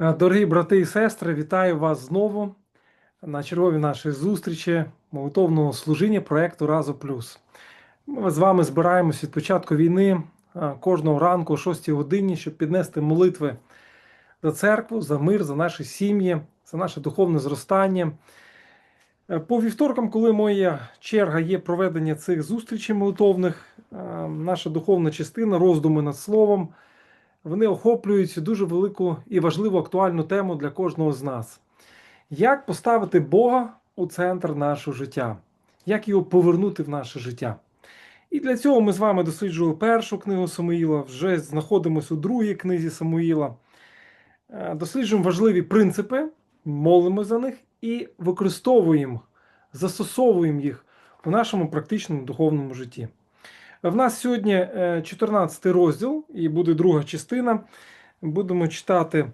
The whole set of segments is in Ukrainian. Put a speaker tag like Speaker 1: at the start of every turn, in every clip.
Speaker 1: Е, Дорогі брати і сестри, вітаю вас знову на черговій нашій зустрічі молитовного служіння проєкту Разу Плюс. Ми з вами збираємось від початку війни е, кожного ранку о 6 годині, щоб піднести молитви за церкву, за мир, за наші сім'ї, за наше духовне зростання. Е, По вівторкам, коли моя черга є проведення цих зустрічей молитовних, наша духовна частина, роздуми над словом, вони охоплюють дуже велику і важливу актуальну тему для кожного з нас. Як поставити Бога у центр нашого життя? Як його повернути в наше життя? І для цього ми з вами досліджували першу книгу Самуїла, вже знаходимося у другій книзі Самуїла. Е, Досліджуємо важливі принципи, молимо за них і використовуємо, застосовуємо їх у нашому практичному духовному житті. В нас сьогодні е, 14 розділ і буде друга частина. Будемо читати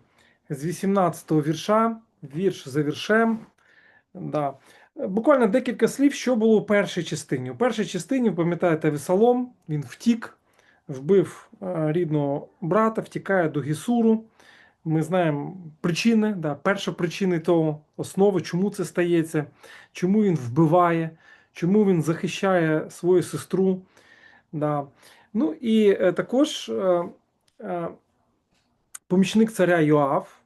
Speaker 1: з 18-го вірша, вірш за віршем. Да. Е, Буквально декілька слів, що було у першій частині. У першій частині, пам'ятаєте, Весолом, він втік, вбив е, рідного брата, втікає до Гісуру. Ми знаємо причини, да, перша причини того, основи, чому це стається, чому він вбиває, чому він захищає свою сестру. Да. Ну і е, також е, е, помічник царя Йоав,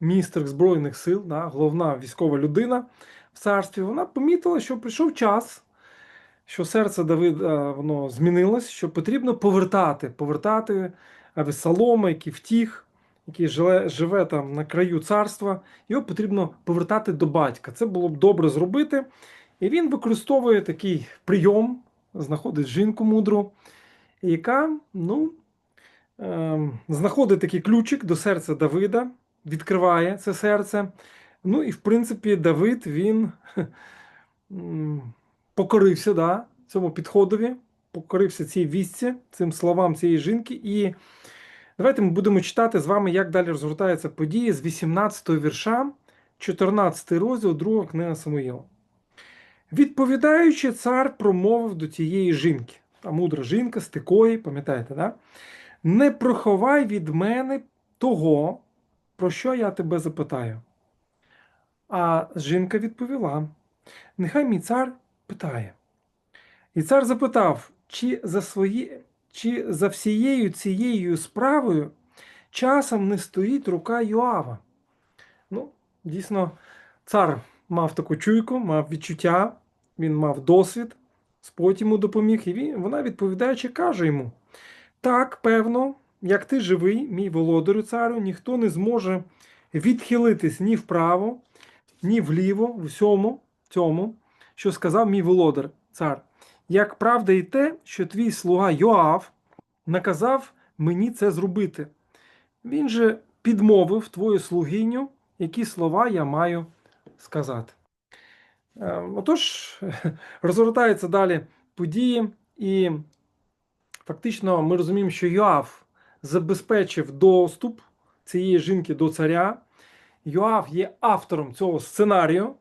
Speaker 1: міністр Збройних сил, да, головна військова людина в царстві, вона помітила, що прийшов час, що серце Давида воно змінилось, що потрібно повертати, повертати Авесолома, який втіх, який живе, живе там на краю царства, його потрібно повертати до батька. Це було б добре зробити. І він використовує такий прийом, знаходить жінку мудру, яка ну, е, знаходить такий ключик до серця Давида, відкриває це серце. Ну і в принципі, Давид він покорився да, цьому підходові, покорився цій вісці, цим словам цієї жінки. І давайте ми будемо читати з вами, як далі розгортаються події з 18 вірша, 14 розділ, друга книга Самуїла. Відповідаючи, цар промовив до тієї жінки, та мудра жінка з тикої, пам'ятаєте, да? не приховай від мене того, про що я тебе запитаю. А жінка відповіла: Нехай мій цар питає. І цар запитав, чи за, свої, чи за всією цією справою часом не стоїть рука Йоава. Ну, дійсно, цар мав таку чуйку, мав відчуття, він мав досвід, Господь йому допоміг, і він, вона відповідаючи, каже йому: Так, певно, як ти живий, мій володарю царю, ніхто не зможе відхилитись ні вправо, ні вліво, в всьому цьому, що сказав мій володар, цар. Як правда і те, що твій слуга Йоав наказав мені це зробити. Він же підмовив твою слугиню, які слова я маю сказати. Е, Отож, розгортаються далі події, і фактично ми розуміємо, що Йоав забезпечив доступ цієї жінки до царя. Йоав є автором цього сценарію,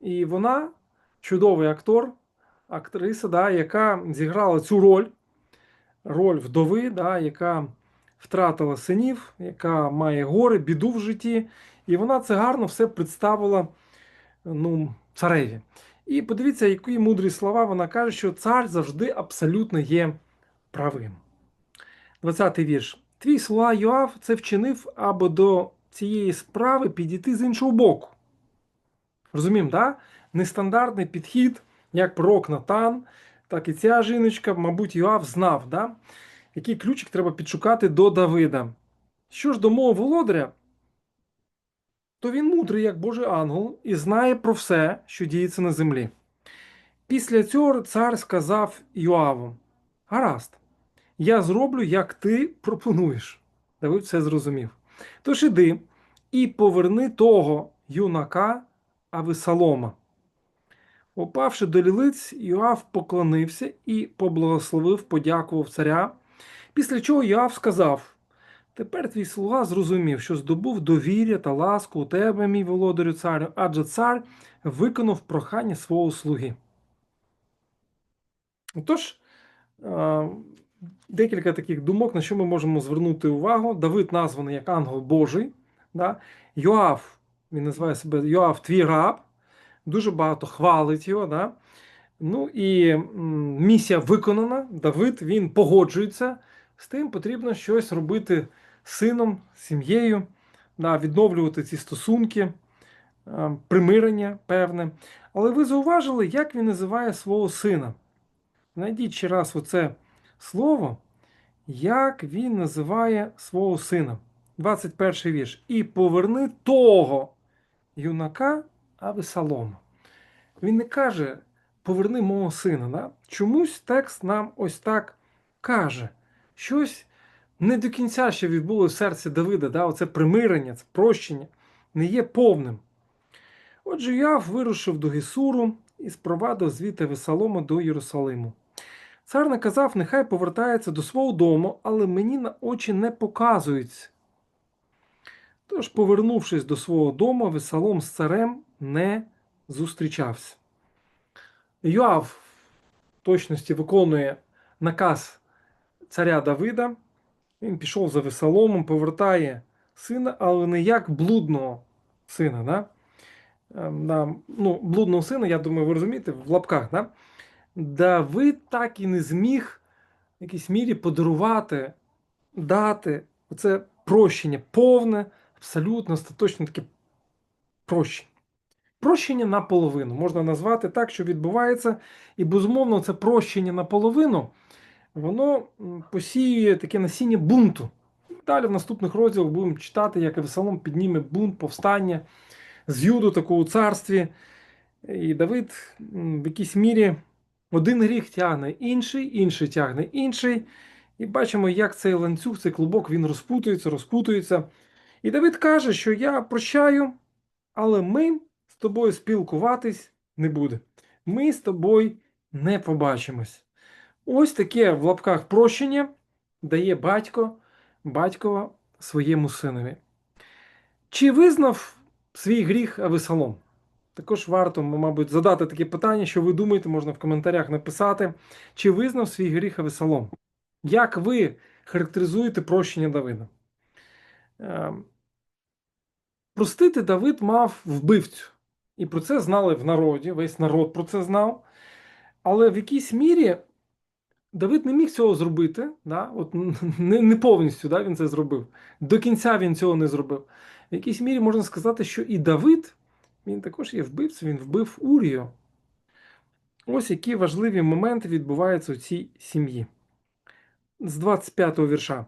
Speaker 1: і вона чудовий актор, актриса, да, яка зіграла цю роль, роль вдови, да, яка втратила синів, яка має горе, біду в житті. І вона це гарно все представила ну, цареві. І подивіться, які мудрі слова вона каже, що цар завжди абсолютно є правим. 20-й вірш. Твій слуга Йоав це вчинив, аби до цієї справи підійти з іншого боку. Розуміємо, да? Нестандартний підхід, як пророк Натан, так і ця жіночка, мабуть, Йоав знав, да? який ключик треба підшукати до Давида. Що ж до мого володаря, то він мудрий, як Божий ангел, і знає про все, що діється на землі. Після цього цар сказав Йоаву: Гаразд, я зроблю, як ти пропонуєш. Давид все зрозумів. Тож іди і поверни того юнака Авесалома. Упавши до лілиць, Йоав поклонився і поблагословив, подякував царя. Після чого Йоав сказав: Тепер твій слуга зрозумів, що здобув довір'я та ласку у тебе, мій володарю царю, адже цар виконав прохання свого слуги. Отож, е, декілька таких думок, на що ми можемо звернути увагу. Давид названий як ангел Божий. Да? Йоав, він називає себе Йоав, твій раб, дуже багато хвалить його. Да? Ну і місія виконана. Давид він погоджується з тим, потрібно щось робити сином, сім'єю, да, відновлювати ці стосунки, примирення певне. Але ви зауважили, як він називає свого сина. Знайдіть ще раз оце слово, як він називає свого сина. 21 вірш. І поверни того юнака Авесалома. Він не каже поверни мого сина. Да? Чомусь текст нам ось так каже. Щось не до кінця ще відбулося в серці Давида. Да? Оце примирення, це прощення не є повним. Отже, Яв вирушив до Гесуру і спровадив звідти Весалома до Єрусалиму. Цар наказав, нехай повертається до свого дому, але мені на очі не показується. Тож, повернувшись до свого дому, Весалом з царем не зустрічався. Йоав в точності виконує наказ царя Давида. Він пішов за Весаломом, повертає сина, але не як блудного сина. Да? Ем, ну, Блудного сина, я думаю, ви розумієте, в лапках. Да? Давид так і не зміг в якійсь мірі подарувати, дати оце прощення, повне, абсолютно остаточне таке прощення. Прощення наполовину можна назвати так, що відбувається, і безумовно, це прощення наполовину, воно посіює таке насіння бунту. Далі в наступних розділах будемо читати, як Авесалом підніме бунт, повстання з юду такого царстві. І Давид в якійсь мірі один гріх тягне інший, інший тягне інший. І бачимо, як цей ланцюг, цей клубок він розпутується, розпутується. І Давид каже, що я прощаю, але ми з тобою спілкуватись не буде. Ми з тобою не побачимось. Ось таке в лапках прощення дає батько батькова своєму синові. Чи визнав свій гріх Авесалом? Також варто, мабуть, задати таке питання, що ви думаєте, можна в коментарях написати. Чи визнав свій гріх Авесалом? Як ви характеризуєте прощення Давида? Ем, простити Давид мав вбивцю. І про це знали в народі, весь народ про це знав. Але в якійсь мірі Давид не міг цього зробити. Да? От Не не повністю да, він це зробив. До кінця він цього не зробив. В якійсь мірі можна сказати, що і Давид, він також є вбивцем, він вбив Урію. Ось які важливі моменти відбуваються у цій сім'ї. З 25 го вірша.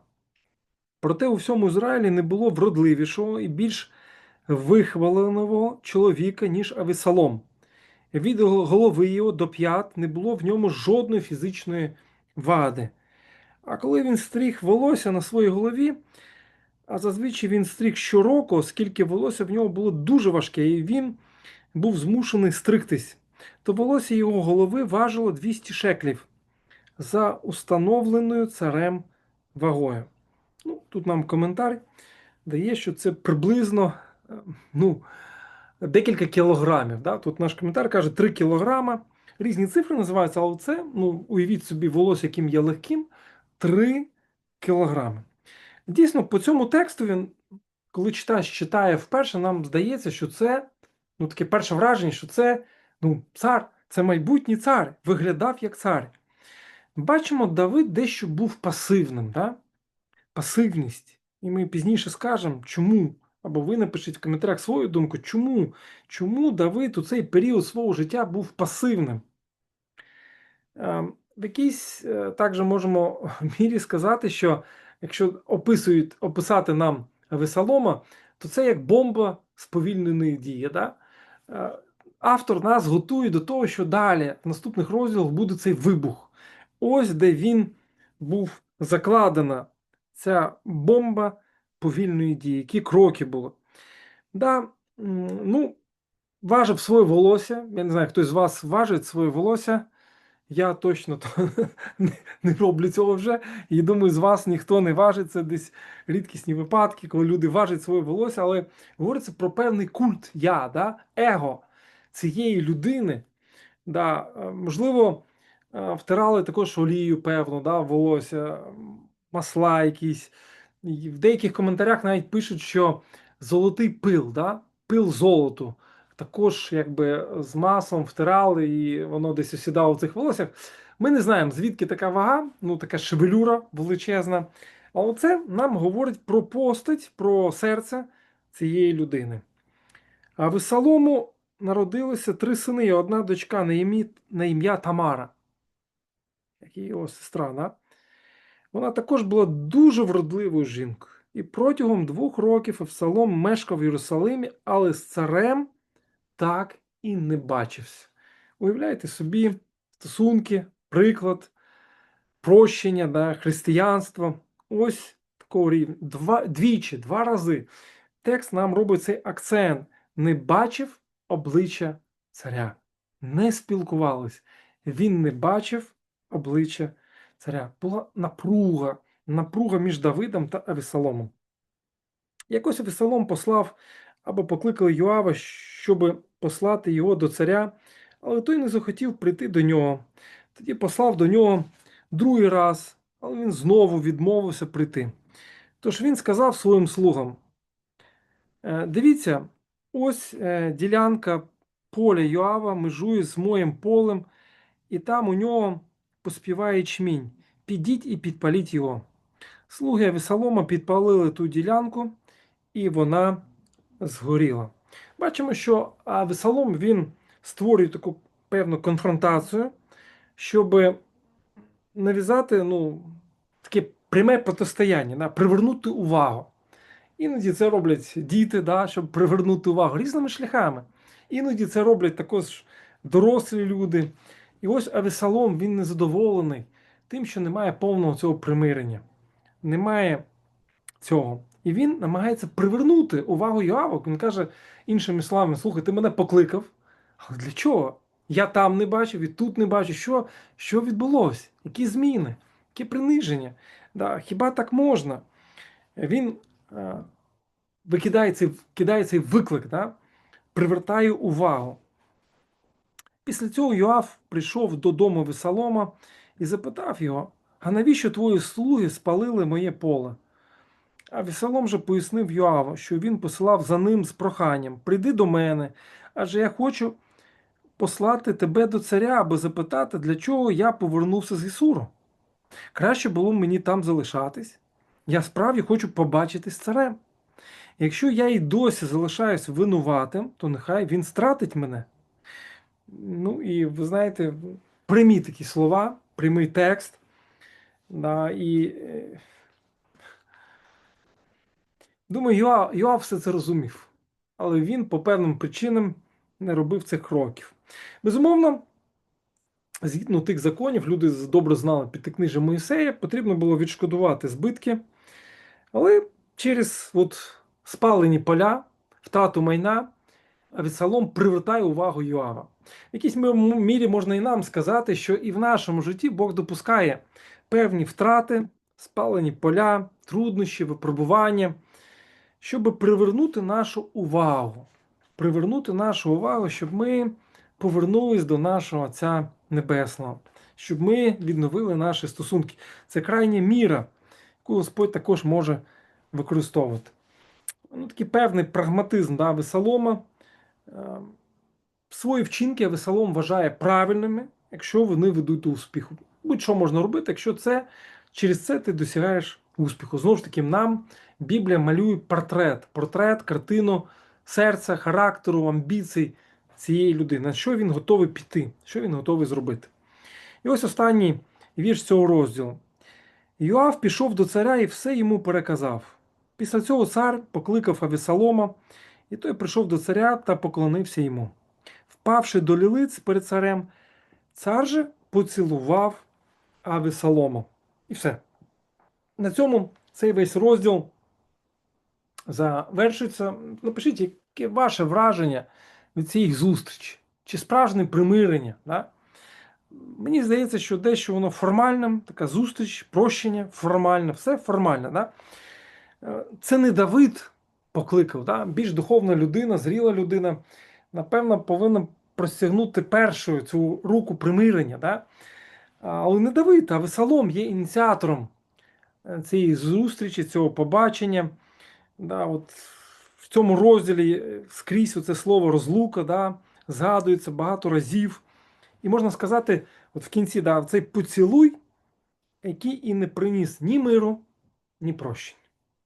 Speaker 1: Проте у всьому Ізраїлі не було вродливішого і більш вихваленого чоловіка, ніж Авесалом. Від голови його до п'ят не було в ньому жодної фізичної вади. А коли він стріг волосся на своїй голові, а зазвичай він стріг щороку, оскільки волосся в нього було дуже важке, і він був змушений стригтись, то волосся його голови важило 200 шеклів за установленою царем вагою. Ну, Тут нам коментар дає, що це приблизно ну, декілька кілограмів. Да? Тут наш коментар каже 3 кілограма. Різні цифри називаються, але це, ну, уявіть собі, волосся, яким є легким, 3 кілограми. Дійсно, по цьому тексту він, коли читач читає вперше, нам здається, що це ну, таке перше враження, що це ну, цар, це майбутній цар, виглядав як цар. Бачимо, Давид дещо був пасивним. Да? Пасивність. І ми пізніше скажемо, чому або ви напишіть в коментарях свою думку, чому чому Давид у цей період свого життя був пасивним. Ем, в якійсь е, також можемо мірі сказати, що якщо описують, описати нам Весолома, то це як бомба сповільненої дії. Да? Е, автор нас готує до того, що далі в наступних розділах буде цей вибух. Ось де він був закладена ця бомба повільної дії, які кроки були. Да, ну, Важив своє волосся. Я не знаю, хтось з вас важить своє волосся. Я точно то не, роблю цього вже. І думаю, з вас ніхто не важить. Це десь рідкісні випадки, коли люди важать своє волосся, але говориться про певний культ я, да, его цієї людини. Да, Можливо, втирали також олію, певно, да, волосся, масла якісь. В деяких коментарях навіть пишуть, що золотий пил, да? пил золоту. Також якби з маслом втирали, і воно десь осідало в цих волоссях. Ми не знаємо, звідки така вага, ну така шевелюра величезна. Але це нам говорить про постать, про серце цієї людини. А в Ісалому народилося три сини і одна дочка на ім'я, ім'я Тамара, як і його сестра. Да? Вона також була дуже вродливою жінкою. І протягом двох років Авсалом мешкав в Єрусалимі, але з царем так і не бачився. Уявляєте собі стосунки, приклад, прощення, да, християнство. Ось такого рівня. Два, двічі, два рази. Текст нам робить цей акцент. Не бачив обличчя царя. Не спілкувались. Він не бачив обличчя царя. Була напруга, напруга між Давидом та Авесоломом. Якось Авесолом послав або покликали Йоава, щоб послати його до царя, але той не захотів прийти до нього. Тоді послав до нього другий раз, але він знову відмовився прийти. Тож він сказав своїм слугам: «Е, Дивіться, ось е, ділянка поля Йоава межує з моїм полем, і там у нього поспіває ячмінь. Підіть і підпаліть його. Слуги Авесолома підпалили ту ділянку, і вона згоріла. Бачимо, що Авесолом він створює таку певну конфронтацію, щоб нав'язати ну, таке пряме протистояння, да, привернути увагу. Іноді це роблять діти, да, щоб привернути увагу різними шляхами. Іноді це роблять також дорослі люди. І ось Авесолом він незадоволений тим, що немає повного цього примирення. Немає цього. І він намагається привернути увагу Йоава. Він каже іншими словами: слухай, ти мене покликав. Але для чого? Я там не бачив і тут не бачу. Що що відбулося? Які зміни, які приниження? Да, Хіба так можна? Він е, викидає цей, кидає цей виклик, да? привертає увагу. Після цього Йоав прийшов додому Весолома і запитав його: А навіщо твої слуги спалили моє поле? А Весолом же пояснив Йоаву, що він посилав за ним з проханням: Прийди до мене, адже я хочу послати тебе до царя, аби запитати, для чого я повернувся з Ісуру. Краще було мені там залишатись. Я справді хочу побачитись з царем. Якщо я і досі залишаюсь винуватим, то нехай він стратить мене. Ну і ви знаєте, прямі такі слова, прямий текст. Да, і е, Думаю, Йоав, Йоав все це розумів, але він по певним причинам не робив цих кроків. Безумовно, згідно тих законів, люди добре знали п'ятикнижжя Моїсея, потрібно було відшкодувати збитки, але через от спалені поля, втрату майна, Авесолом привертає увагу Йоава. В якійсь мірі можна і нам сказати, що і в нашому житті Бог допускає певні втрати, спалені поля, труднощі, випробування щоб привернути нашу увагу. Привернути нашу увагу, щоб ми повернулись до нашого Отця Небесного, щоб ми відновили наші стосунки. Це крайня міра, яку Господь також може використовувати. Ну, Такий певний прагматизм да, Весолома. Е, свої вчинки Весолом вважає правильними, якщо вони ведуть до успіху. Будь-що можна робити, якщо це через це ти досягаєш успіху. Знову ж таки, нам Біблія малює портрет, портрет, картину серця, характеру, амбіцій цієї людини, на що він готовий піти, що він готовий зробити. І ось останній вірш цього розділу. Йоав пішов до царя і все йому переказав. Після цього цар покликав Авесолома, і той прийшов до царя та поклонився йому. Впавши до лілиць перед царем, цар же поцілував Авесолома. І все. На цьому цей весь розділ завершується. Напишіть, яке ваше враження від цієї зустрічі, чи справжнє примирення. Да? Мені здається, що дещо воно формальне, така зустріч, прощення, формальне, все формальне. Да? Це не Давид покликав, да? більш духовна людина, зріла людина, напевно, повинна простягнути першою цю руку примирення. Да? Але не Давид, а Весолом є ініціатором цієї зустрічі, цього побачення. Да, от цьому розділі е, скрізь оце слово розлука, да, згадується багато разів. І можна сказати, от в кінці да, цей поцілуй, який і не приніс ні миру, ні прощення.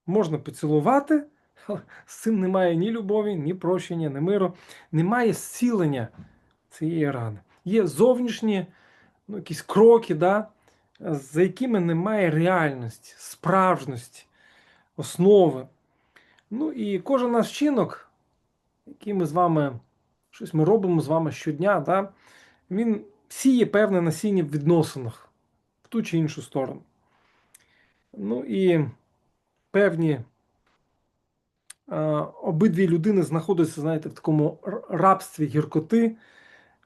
Speaker 1: Можна поцілувати, але з цим немає ні любові, ні прощення, ні миру, немає зцілення цієї рани. Є зовнішні ну, якісь кроки, да, за якими немає реальності, справжності, основи. Ну і кожен наш вчинок, який ми з вами щось ми робимо з вами щодня, да, він сіє певне насіння в відносинах в ту чи іншу сторону. Ну і певні е, обидві людини знаходяться, знаєте, в такому рабстві гіркоти,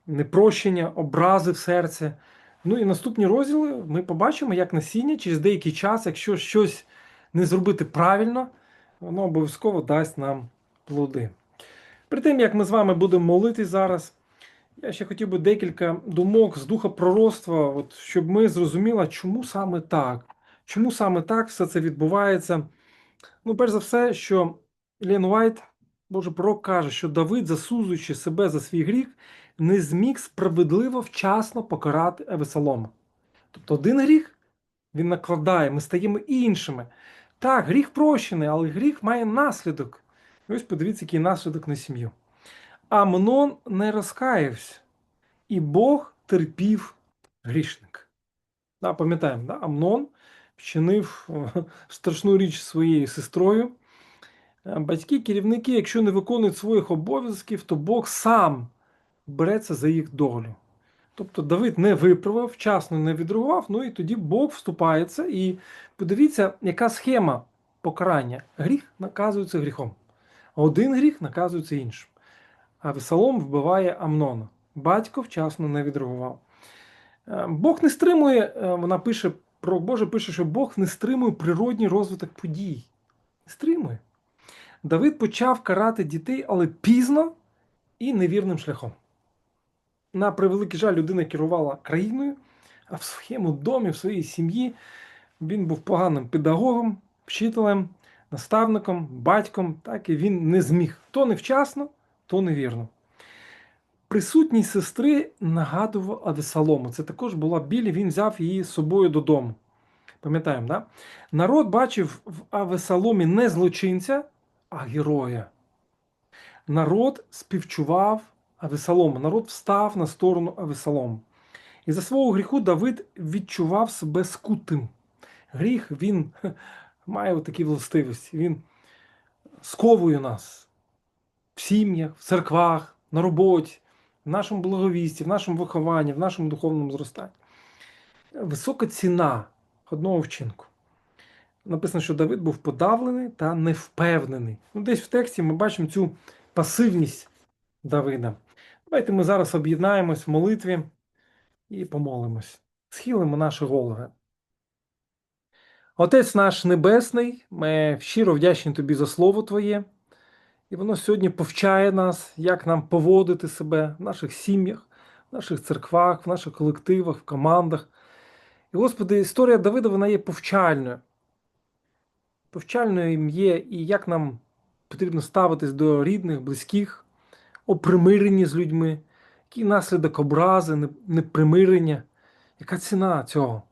Speaker 1: непрощення, образи в серці. Ну і наступні розділи ми побачимо, як насіння через деякий час, якщо щось не зробити правильно, воно обов'язково дасть нам плоди. При тим, як ми з вами будемо молитись зараз, я ще хотів би декілька думок з духа пророцтва, от, щоб ми зрозуміли, чому саме так. Чому саме так все це відбувається? Ну, перш за все, що Лен Уайт, Божий пророк, каже, що Давид, засуджуючи себе за свій гріх, не зміг справедливо вчасно покарати Евесолома. Тобто один гріх він накладає, ми стаємо іншими. Так, гріх прощений, але гріх має наслідок. І ось подивіться, який наслідок на сім'ю. Амнон не розкаявся, і Бог терпів грішник. Да, пам'ятаємо, да? Амнон вчинив е, страшну річ своєю сестрою. Батьки, керівники, якщо не виконують своїх обов'язків, то Бог сам береться за їх долю. Тобто Давид не виправив, вчасно не відреагував, ну і тоді Бог вступається. І подивіться, яка схема покарання. Гріх наказується гріхом, один гріх наказується іншим. А Весолом вбиває Амнона. Батько вчасно не відреагував. Е, Бог не стримує, е, вона пише, про Боже пише, що Бог не стримує природній розвиток подій. Не стримує. Давид почав карати дітей, але пізно і невірним шляхом. На превеликий жаль, людина керувала країною, а в своєму домі, в своїй сім'ї він був поганим педагогом, вчителем, наставником, батьком, так і він не зміг. То невчасно, то невірно. Присутність сестри нагадував Авесалому. Це також була біль, він взяв її з собою додому. Пам'ятаємо, да? Народ бачив в Авесаломі не злочинця, а героя. Народ співчував Авесалому. Народ встав на сторону Авесалому. І за свого гріху Давид відчував себе скутим. Гріх він має такі властивості. Він сковує нас в сім'ях, в церквах, на роботі, в нашому благовісті, в нашому вихованні, в нашому духовному зростанні. Висока ціна одного вчинку. Написано, що Давид був подавлений та невпевнений. Ну, десь в тексті ми бачимо цю пасивність Давида. Давайте ми зараз об'єднаємось в молитві і помолимось. Схилимо наші голови. Отець наш Небесний, ми щиро вдячні Тобі за Слово Твоє. І воно сьогодні повчає нас, як нам поводити себе в наших сім'ях, в наших церквах, в наших колективах, в командах. І, Господи, історія Давида вона є повчальною. Повчальною їм є і як нам потрібно ставитись до рідних, близьких, о примиренні з людьми, який наслідок образи, непримирення, яка ціна цього.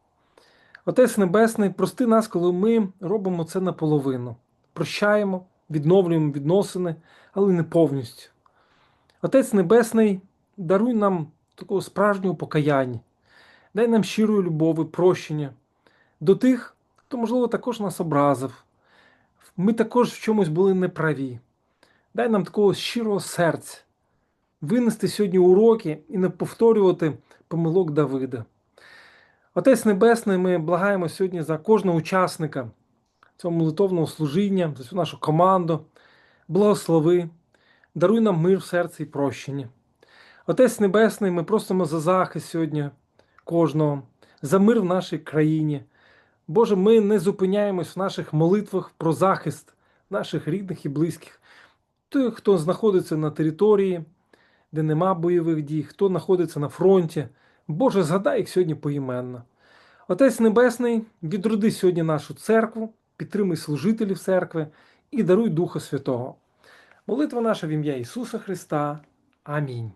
Speaker 1: Отець Небесний, прости нас, коли ми робимо це наполовину. Прощаємо, відновлюємо відносини, але не повністю. Отець Небесний, даруй нам такого справжнього покаяння, дай нам щирої любові, прощення до тих, хто, можливо, також нас образив. Ми також в чомусь були неправі. Дай нам такого щирого серця, винести сьогодні уроки і не повторювати помилок Давида. Отець Небесний, ми благаємо сьогодні за кожного учасника цього молитовного служіння, за всю нашу команду. Благослови, даруй нам мир в серці і прощення. Отець Небесний, ми просимо за захист сьогодні кожного, за мир в нашій країні. Боже, ми не зупиняємось в наших молитвах про захист наших рідних і близьких. Тих, хто знаходиться на території, де нема бойових дій, хто знаходиться на фронті. Боже, згадай їх сьогодні поіменно. Отець Небесний, відроди сьогодні нашу церкву, підтримуй служителів церкви і даруй Духа Святого. Молитва наша в ім'я Ісуса Христа. Амінь.